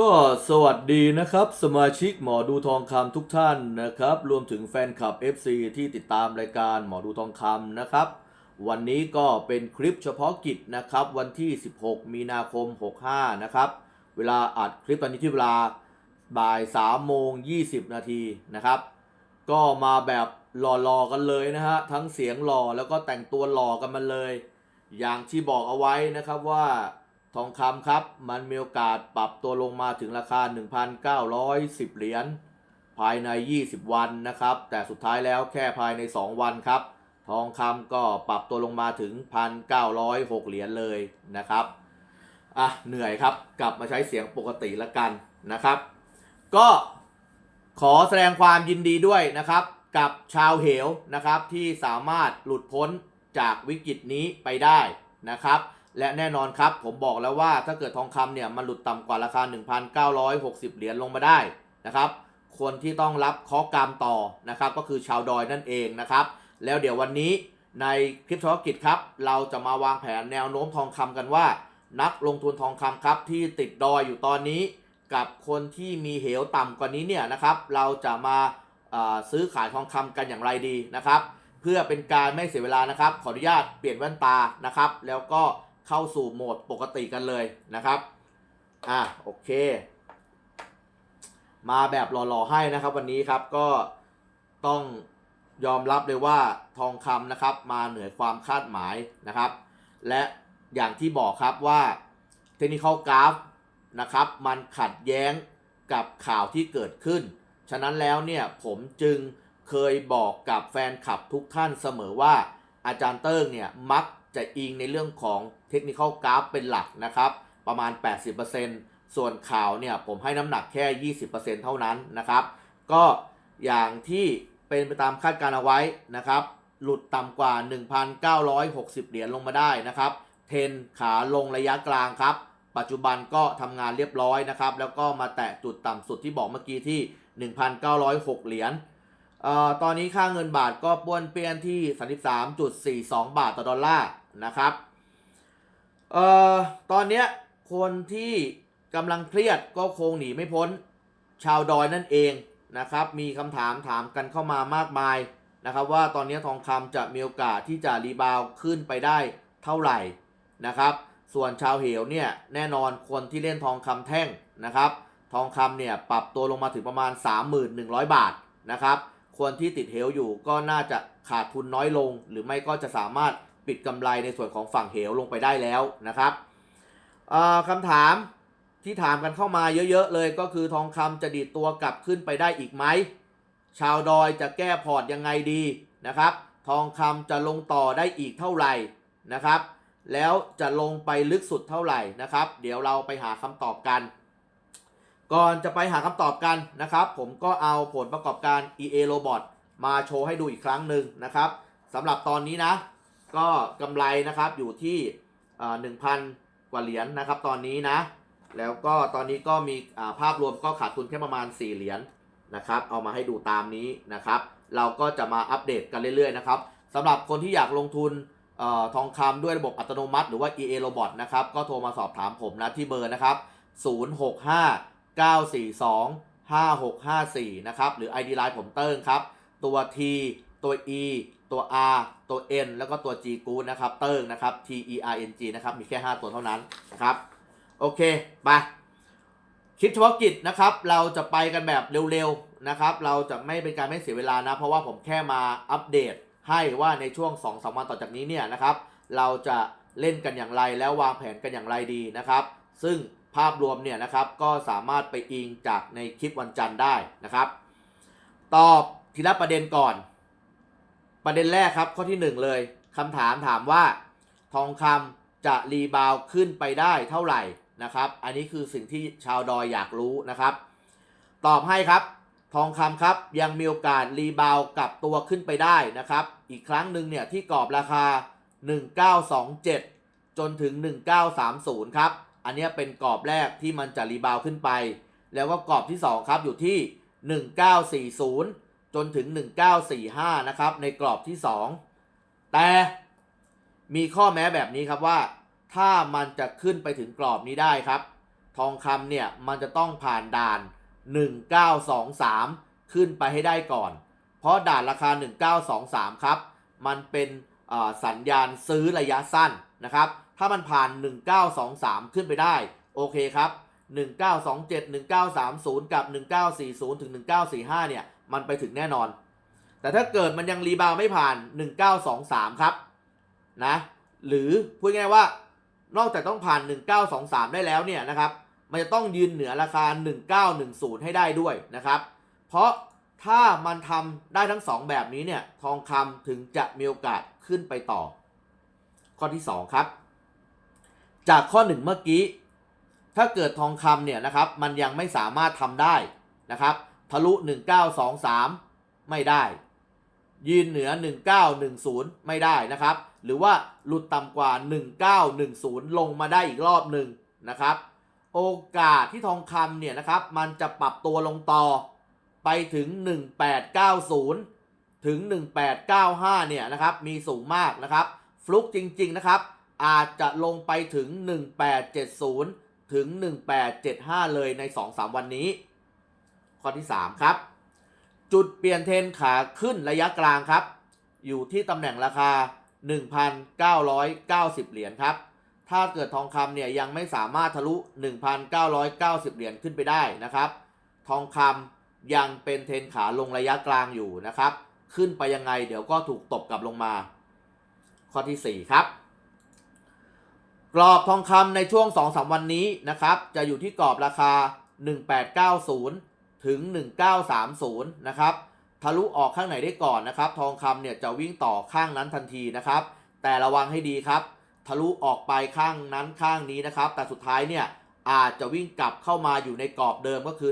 ก็สวัสดีนะครับ สมาชิกหมอดูทองคำทุกท่านนะครับ รวมถึงแฟนคลับ FC ที่ติดตามรายการหมอดูทองคำนะครับ วันนี้ก็เป็นคลิปเฉพาะกิจนะครับ วันที่ 16 มีนาคม 65 นะครับ เวลาอัดคลิปตอนนี้ที่เวลาบ่าย3โมง 20 นาทีนะครับ ก็มาแบบหล่อๆกันเลยนะฮะ ทั้งเสียงหล่อแล้วก็แต่งตัวหล่อกันมาเลย อย่างที่บอกเอาไว้นะครับว่า ทองคำครับ มันมีโอกาสปรับตัวลงมาถึงราคา 1,910 เหรียญภายใน 20 วันนะครับ แต่สุดท้ายแล้วแค่ภายใน 2 วันครับ ทองคำก็ปรับตัวลงมาถึง 1,906 เหรียญเลยนะครับ อะ เหนื่อยครับ กลับมาใช้เสียงปกติละกันนะครับ ก็ขอแสดงความยินดีด้วยนะครับ กับชาวเหวนะครับที่สามารถหลุดพ้นจากวิกฤตนี้ไปได้นะครับ และแน่นอนครับ ผมบอกแล้วว่าถ้าเกิดทองคำเนี่ยมันหลุดต่ำกว่าราคา 1,960 เหรียญลงมาได้นะครับ คนที่ต้องรับเคราะกรรมต่อนะครับ ก็คือชาวดอยนั่นเองนะครับ แล้วเดี๋ยววันนี้ในคลิปธุรกิจครับ เราจะมาวางแผนแนวโน้มทองคำกันว่า นักลงทุนทองคำครับที่ติดดอยอยู่ตอนนี้ กับคนที่มีเหวต่ำกว่านี้เนี่ยนะครับ เราจะมาซื้อขายทองคำกันอย่างไรดีนะครับ เพื่อเป็นการไม่เสียเวลานะครับ ขออนุญาตเปลี่ยนแว่นตานะครับ แล้วก็ เข้าสู่โหมดปกติกันเลยนะครับ อะโอเค มาแบบหล่อๆให้นะครับ วันนี้ครับก็ต้องยอมรับเลยว่าทองคำนะครับ มาเหนือความคาดหมายนะครับ และอย่างที่บอกครับว่าเทคนิคกราฟนะครับ มันขัดแย้งกับข่าวที่เกิดขึ้น ฉะนั้นแล้วเนี่ยผมจึงเคยบอกกับแฟนคลับทุกท่านเสมอว่าอาจารย์เติ้งเนี่ยมัก จะอิงในเรื่องของเทคนิคกราฟเป็นหลักนะครับ ประมาณ 80%ส่วนข่าวเนี่ยผมให้น้ำหนักแค่ 20%เท่านั้นนะครับ ก็อย่างที่เป็นไปตามคาดการเอาไว้นะครับ หลุดต่ำกว่า 1,960 เหรียญลงมาได้นะครับ เทนขาลงระยะกลางครับ ปัจจุบันก็ทำงานเรียบร้อยนะครับ แล้วก็มาแตะจุดต่ำสุดที่บอกเมื่อกี้ที่ 1,906 เหรียญเอ่อตอนนี้ค่าเงินบาทก็ป้วนเปี้ยนที่ 33.42 บาทต่อดอลลาร์ นะครับเอ่อตอนเนี้ยคนที่กำลังเครียดก็คงหนีไม่พ้นชาวดอยนั่นเองนะครับ มีคำถามถามกันเข้ามามากมายนะครับว่าตอนนี้ทองคำจะมีโอกาสที่จะรีบาวขึ้นไปได้เท่าไหร่นะครับ ส่วนชาวเหวเนี่ยแน่นอนคนที่เล่นทองคำแท่งนะครับ ทองคำเนี่ยปรับตัวลงมาถึงประมาณ 3,100 บาทนะครับ คนที่ติดเหวอยู่ก็น่าจะขาดทุนน้อยลง หรือไม่ก็จะสามารถ ปิดกำไรในส่วนของฝั่งเหวลงไปได้แล้วนะครับคำถามที่ถามกันเข้ามาเยอะๆเลยก็คือทองคำจะดีดตัวกลับขึ้นไปได้อีกไหม ชาวดอยจะแก้พอร์ตยังไงดีนะครับ ทองคำจะลงต่อได้อีกเท่าไหร่นะครับ แล้วจะลงไปลึกสุดเท่าไหร่นะครับ เดี๋ยวเราไปหาคำตอบกัน ก่อนจะไปหาคำตอบกันนะครับ ผมก็เอาผลประกอบการ EA Robot มาโชว์ให้ดูอีกครั้งหนึ่งนะครับสำหรับตอนนี้นะ ก็กำไรนะครับอยู่ที่หนึ่งพันกว่าเหรียญนะครับตอนนี้นะ แล้วก็ตอนนี้ก็มีภาพรวมก็ขาดทุนแค่ประมาณ 4 เหรียญนะครับ เอามาให้ดูตามนี้นะครับ เราก็จะมาอัปเดตกันเรื่อยๆนะครับสำหรับคนที่อยากลงทุนออทองคำด้วยระบบอัตโนมัติ หรือว่า EA Robot นะครับ ก็โทรมาสอบถามผมนะที่เบอร์นะครับ 065 942 5654 นะครับ หรือ ID Line ผมเติ้งครับ ตัว T ตัว E ตัว R ตัว N แล้วก็ตัว G กูนะครับ เติงนะครับ T E R N G นะครับ มีแค่ 5 ตัวเท่านั้นนะครับ โอเค ไปคลิปเฉพาะกิจนะครับ เราจะไปกันแบบเร็วๆนะครับ เราจะไม่เป็นการไม่เสียเวลานะ เพราะว่าผมแค่มาอัปเดตให้ว่าในช่วง2อสวันต่อจากนี้เนี่ยนะครับ เราจะเล่นกันอย่างไรแล้ววางแผนกันอย่างไรดีนะครับ ซึ่งภาพรวมเนี่ยนะครับก็สามารถไปอิงจากในคลิปวันจันทร์ได้นะครับ ตอบทีละประเด็นก่อน ประเด็นแรกครับข้อที่หนึ่งเลยคำถามถามว่า ทองคำจะรีบาวขึ้นไปได้เท่าไหร่นะครับ อันนี้คือสิ่งที่ชาวดอยอยากรู้นะครับ ตอบให้ครับ ทองคำครับยังมีโอกาสรีบาวกลับตัวขึ้นไปได้นะครับ อีกครั้งหนึ่งเนี่ยที่กรอบราคา 1927 จนถึง 1930 ครับ อันนี้เป็นกรอบแรกที่มันจะรีบาวขึ้นไป แล้วก็กรอบที่ 2 ครับอยู่ที่ 1940 จนถึง 1945 นะครับ ในกรอบที่ 2 แต่มีข้อแม้แบบนี้ครับว่าถ้ามันจะขึ้นไปถึงกรอบนี้ได้ครับ ทองคำเนี่ยมันจะต้องผ่านด่าน 1923 ขึ้นไปให้ได้ก่อน เพราะด่านราคา 1923 ครับ มันเป็นสัญญาณซื้อระยะสั้นนะครับ ถ้ามันผ่าน 1923 ขึ้นไปได้ โอเคครับ 1927 1930 กับ 1940 ถึง 1945 เนี่ย มันไปถึงแน่นอน แต่ถ้าเกิดมันยังรีบาวไม่ผ่าน 1923 ครับนะหรือพูดง่ายๆว่านอกจากต้องผ่าน 1923 ได้แล้วเนี่ยนะครับ มันจะต้องยืนเหนือราคา 1910 ให้ได้ด้วยนะครับ เพราะถ้ามันทำได้ทั้ง 2 แบบนี้เนี่ยทองคำถึงจะมีโอกาสขึ้นไปต่อ ข้อที่ 2 ครับ จากข้อ 1 เมื่อกี้ ถ้าเกิดทองคำเนี่ยนะครับ มันยังไม่สามารถทำได้นะครับ ทะลุ 1923 ไม่ได้ ยืนเหนือ 1910 ไม่ได้นะครับ หรือว่าหลุดต่ำกว่า 1910 ลงมาได้อีกรอบหนึ่งนะครับ โอกาสที่ทองคำเนี่ยนะครับ มันจะปรับตัวลงต่อไปถึง 1890 ถึง 1895 เนี่ยนะครับ มีสูงมากนะครับ ฟลุกจริง ๆ นะครับ อาจจะลงไปถึง 1870 ถึง 1875 เลยใน 2-3 วันนี้ ข้อที่ 3 ครับ จุดเปลี่ยนเทนขาขึ้นระยะกลางครับ อยู่ที่ตำแหน่งราคา 1,990 เหรียญครับ ถ้าเกิดทองคำเนี่ยยังไม่สามารถทะลุ 1,990 เหรียญขึ้นไปได้นะครับ ทองคำยังเป็นเทนขาลงระยะกลางอยู่นะครับ ขึ้นไปยังไงเดี๋ยวก็ถูกตบกลับลงมา ข้อที่ 4 ครับกรอบทองคำในช่วง 2-3 วันนี้นะครับ จะอยู่ที่กรอบราคา 1890 ถึง 1930 นะครับ ทะลุออกข้างไหนได้ก่อนนะครับ ทองคำเนี่ยจะวิ่งต่อข้างนั้นทันทีนะครับ แต่ระวังให้ดีครับ ทะลุออกไปข้างนั้นข้างนี้นะครับ แต่สุดท้ายเนี่ยอาจจะวิ่งกลับเข้ามาอยู่ในกรอบเดิมก็คือ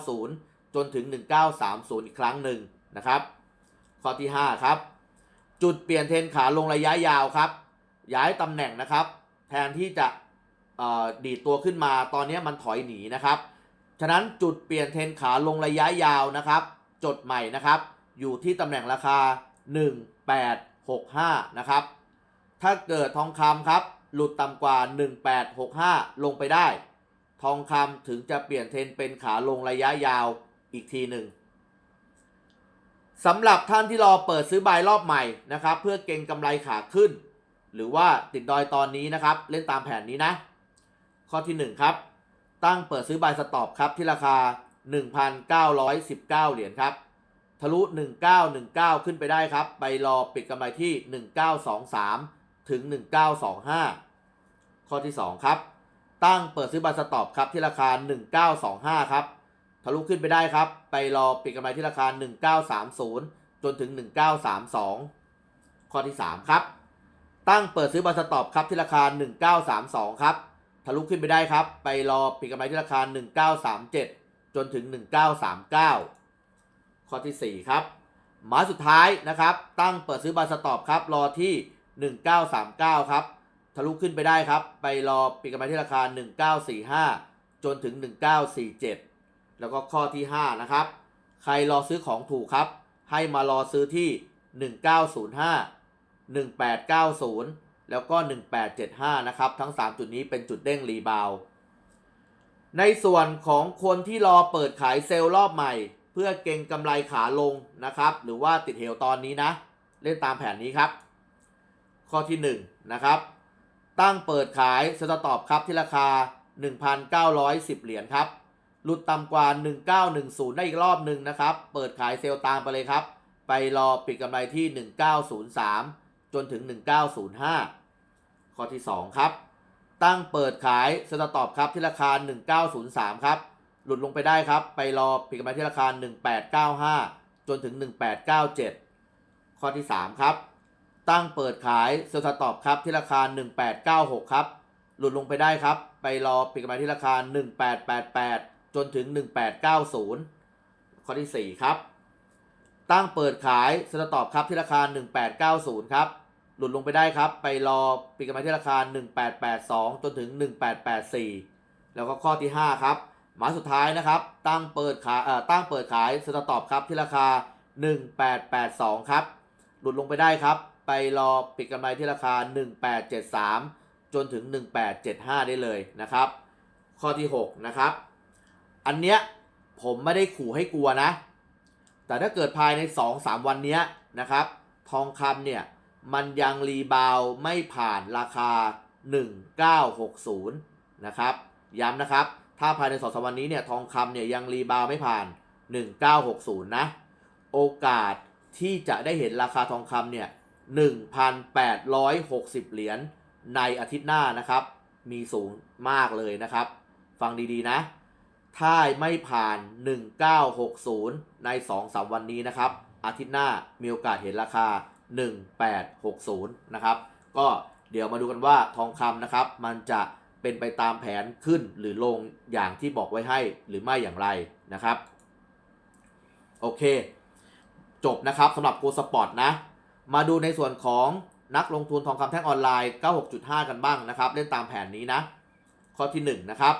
1890 จนถึง 1930 อีกครั้งหนึ่งนะครับ ข้อที่ 5 ครับ จุดเปลี่ยนเทนขาลงระยะยาวครับ ย้ายตำแหน่งนะครับ แทนที่จะดีดตัวขึ้นมาตอนนี้มันถอยหนีนะครับ ฉะนั้นจุดเปลี่ยนเทนขาลงระยะยาวนะครับ จดใหม่นะครับ อยู่ที่ตำแหน่งราคา 1865 นะครับ ถ้าเกิดทองคำครับ หลุดต่ำกว่า 1865 ลงไปได้ ทองคำถึงจะเปลี่ยนเทนเป็นขาลงระยะยาวอีกทีหนึ่งสำหรับท่านที่รอเปิดซื้อบายรอบใหม่นะครับ เพื่อเก็งกำไรขาขึ้น หรือว่าติดดอยตอนนี้นะครับ เล่นตามแผนนี้นะ ข้อที่ 1 ครับ ตั้งเปิดซื้อบายสต็อปครับที่ราคา 1,919 เหรียญครับ ทะลุ 1919 ขึ้นไปได้ครับ ไปรอปิดกำไรที่ 1923 ถึง 1925 ข้อที่ 2 ครับ ตั้งเปิดซื้อบายสต็อปครับที่ราคา 1925 ครับ ทะลุขึ้นไปได้ครับ ไปรอปิดกำไรที่ราคา 1930 จนถึง 1932 ข้อที่ 3 ครับ ตั้งเปิดซื้อบายสต็อปครับที่ราคา 1932 ครับะลุขึ้นไปได้ครับ ไปรอปิดกำไรที่ราคา 1937 จนถึง 1939 ข้อที่ 4 ครับ หมาสุดท้ายนะครับ ตั้งเปิดซื้อบาสต็อปครับ รอที่ 1939 ครับ ทะลุขึ้นไปได้ครับ ไปรอปิดกำไรที่ราคา 1945 จนถึง 1947 แล้วก็ข้อที่ 5 นะครับ ใครรอซื้อของถูกครับ ให้มารอซื้อที่ 1905 1890 แล้วก็ 1875 นะครับ ทั้ง 3 จุดนี้เป็นจุดเด้งรีบาว ในส่วนของคนที่รอเปิดขายเซลล์รอบใหม่ เพื่อเก็งกำไรขาลงนะครับ หรือว่าติดเหวตอนนี้นะ เล่นตามแผนนี้ครับ ข้อที่ 1 นะครับ ตั้งเปิดขายสตอปครับที่ราคา 1,910 เหรียญครับ หลุดต่ำกว่า 1910 ได้อีกรอบหนึ่งนะครับ เปิดขายเซลล์ตามไปเลยครับ ไปรอปิดกำไรที่ 1903จนถึง 1905 ข้อที่ 2 ครับ ตั้งเปิดขายสตอปครับที่ราคา 1903 ครับ หลุดลงไปได้ครับ ไปรอปิดกำไรที่ราคา 1895 จนถึง 1897 ข้อที่ 3 ครับ ตั้งเปิดขายสตอปครับที่ราคา 1896 ครับ หลุดลงไปได้ครับ ไปรอปิดกำไรที่ราคา 1888 จนถึง 1890 ข้อที่ 4 ครับ ตั้งเปิดขายสตอปครับที่ราคา 1890 ครับ หลุดลงไปได้ครับ ไปรอปิดกำไรที่ราคา 1882 จนถึง 1884 แล้วก็ข้อที่ 5 ครับ หมายสุดท้ายนะครับ ตั้งเปิดขายอ่อตั้งเปิดขายสตอปครับที่ราคา 1882 ครับ หลุดลงไปได้ครับ ไปรอปิดกำไรที่ราคา 1873 จนถึง 1875 ได้เลยนะครับ ข้อที่ 6 นะครับ อันเนี้ยผมไม่ได้ขู่ให้กลัวนะ แต่ถ้าเกิดภายใน 2-3 วันเนี้ยนะครับ ทองคำเนี่ย มันยังรีบาวไม่ผ่านราคา 1960 นะครับ ย้ำนะครับ ถ้าภายใน2-3วันนี้เนี่ยทองคำเนี่ยยังรีบาวไม่ผ่าน 1960 นะ โอกาสที่จะได้เห็นราคาทองคำเนี่ย 1,860 เหรียญในอาทิตย์หน้านะครับ มีสูงมากเลยนะครับ ฟังดีๆนะ ถ้าไม่ผ่าน 1960 ใน 2-3 วันนี้นะครับ อาทิตย์หน้ามีโอกาสเห็นราคา 1860 นะครับ ก็เดี๋ยวมาดูกันว่าทองคำนะครับ มันจะเป็นไปตามแผนขึ้นหรือลงอย่างที่บอกไว้ให้หรือไม่อย่างไรนะครับ โอเค จบนะครับสำหรับโกสปอร์ตนะ มาดูในส่วนของนักลงทุนทองคำแท่งออนไลน์ 96.5 กันบ้างนะครับ เล่นตามแผนนี้นะ ข้อที่ 1 นะครับ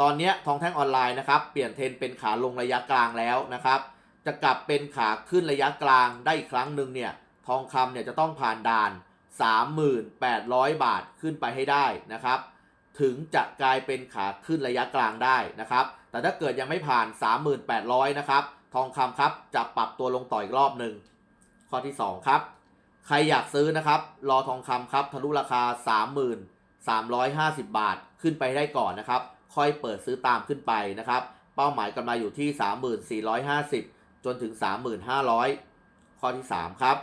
ตอนนี้ทองแท่งออนไลน์นะครับ เปลี่ยนเทรนเป็นขาลงระยะกลางแล้วนะครับ จะกลับเป็นขาขึ้นระยะกลางได้อีกครั้งหนึ่งเนี่ย ทองคำเนี่ยจะต้องผ่านด่าน 3,800 บาทขึ้นไปให้ได้นะครับ ถึงจะกลายเป็นขาขึ้นระยะกลางได้นะครับ แต่ถ้าเกิดยังไม่ผ่าน 3,800 นะครับ ทองคำครับจะปรับตัวลงต่ออีกรอบหนึ่งข้อที่ 2 ครับ ใครอยากซื้อนะครับ รอทองคำครับทะลุราคา 3,350 บาทขึ้นไปได้ก่อนนะครับ ค่อยเปิดซื้อตามขึ้นไปนะครับ เป้าหมายกำไรอยู่ที่ 3450 จนถึง 3500 ข้อที่ 3 ครับ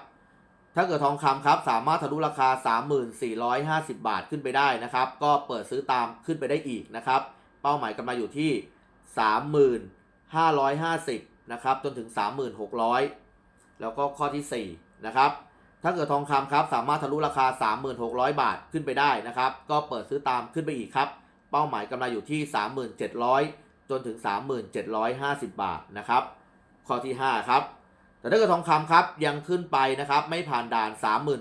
ถ้าเกิดทองคำครับสามารถทะลุราคา 3450 บาทขึ้นไปได้นะครับ ก็เปิดซื้อตามขึ้นไปได้อีกนะครับ เป้าหมายกำไรอยู่ที่ 3550นะครับจนถึง 3600 แล้วก็ข้อที่4นะครับถ้าเกิดทองคำครับสามารถทะลุราคา 3600 บาทขึ้นไปได้นะครับ ก็เปิดซื้อตามขึ้นไปอีกครับ เป้าหมายกำไรอยู่ที่ 3700 จนถึง 3750 บาทนะครับ ข้อที่ 5 ครับ แต่ถ้าเกิดทองคำครับยังขึ้นไปนะครับไม่ผ่านด่าน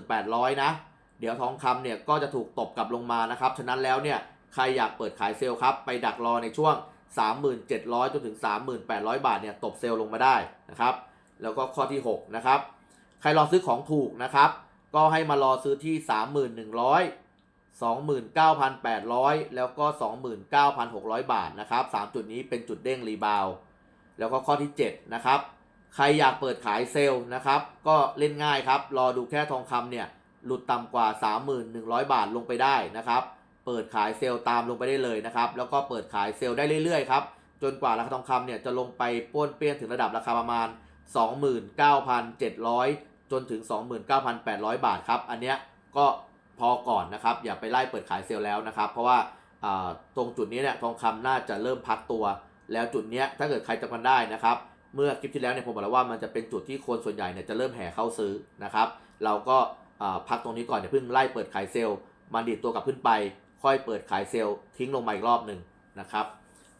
3800 นะ เดี๋ยวทองคำเนี่ยก็จะถูกตบกลับลงมานะครับฉะนั้นแล้วเนี่ยใครอยากเปิดขายเซลล์ครับไปดักรอในช่วง 3700จนถึง 3800 บาทเนี่ยตบเซลล์ลงมาได้นะครับแล้วก็ข้อที่ 6 นะครับ ใครรอซื้อของถูกนะครับ ก็ให้มารอซื้อที่ 3,100 29,800 แล้วก็ 29,600 บาทนะครับ 3 จุดนี้เป็นจุดเด้งรีบาว แล้วก็ข้อที่ 7 นะครับ ใครอยากเปิดขายเซลล์นะครับ ก็เล่นง่ายครับ รอดูแค่ทองคำเนี่ย หลุดต่ำกว่า 3,100 บาทลงไปได้นะครับ เปิดขายเซลล์ตามลงไปได้เลยนะครับ แล้วก็เปิดขายเซลล์ได้เรื่อยๆครับ จนกว่าราคาทองคำเนี่ยจะลงไปป้วนเปี้ยนถึงระดับราคาประมาณ 29,700 จนถึง 29,800 บาทครับ อันเนี้ยก็พอก่อนนะครับ อย่าไปไล่เปิดขายเซลล์แล้วนะครับ เพราะว่าตรงจุดนี้เนี่ยทองคำน่าจะเริ่มพักตัว แล้วจุดเนี้ยถ้าเกิดใครจำกันได้นะครับ เมื่อคลิปที่แล้วเนี่ยผมบอกแล้วว่ามันจะเป็นจุดที่คนส่วนใหญ่เนี่ยจะเริ่มแห่เข้าซื้อนะครับ เราก็พักตรงนี้ก่อนอย่าเพิ่งไล่เปิดขายเซลล์มันดีดตัวกลับขึ้นไป ค่อยเปิดขายเซลล์ทิ้งลงมาอีกรอบหนึ่งนะครับ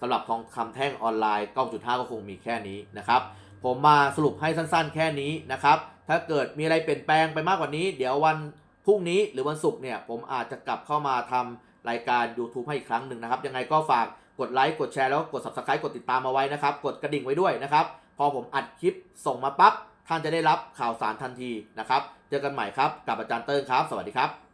สำหรับทองคำแท่งออนไลน์ 9.5 ก็คงมีแค่นี้นะครับ ผมมาสรุปให้สั้นๆ แค่นี้นะครับ ถ้าเกิดมีอะไรเปลี่ยนแปลงไปมากกว่านี้ เดี๋ยววันพรุ่งนี้หรือวันศุกร์เนี่ยผมอาจจะกลับเข้ามาทำรายการ YouTube ให้อีกครั้งหนึ่งนะครับ ยังไงก็ฝากกดไลค์กดแชร์แล้วกด Subscribe กดติดตามมาไว้นะครับ กดกระดิ่งไว้ด้วยนะครับ อผมอัดคลิปส่งมาปั๊บท่านจะได้รับข่าวสารทันทีนะครับ เจอกันใหม่ครับ กับอาจารย์เติ้งครับ สวัสดีครับ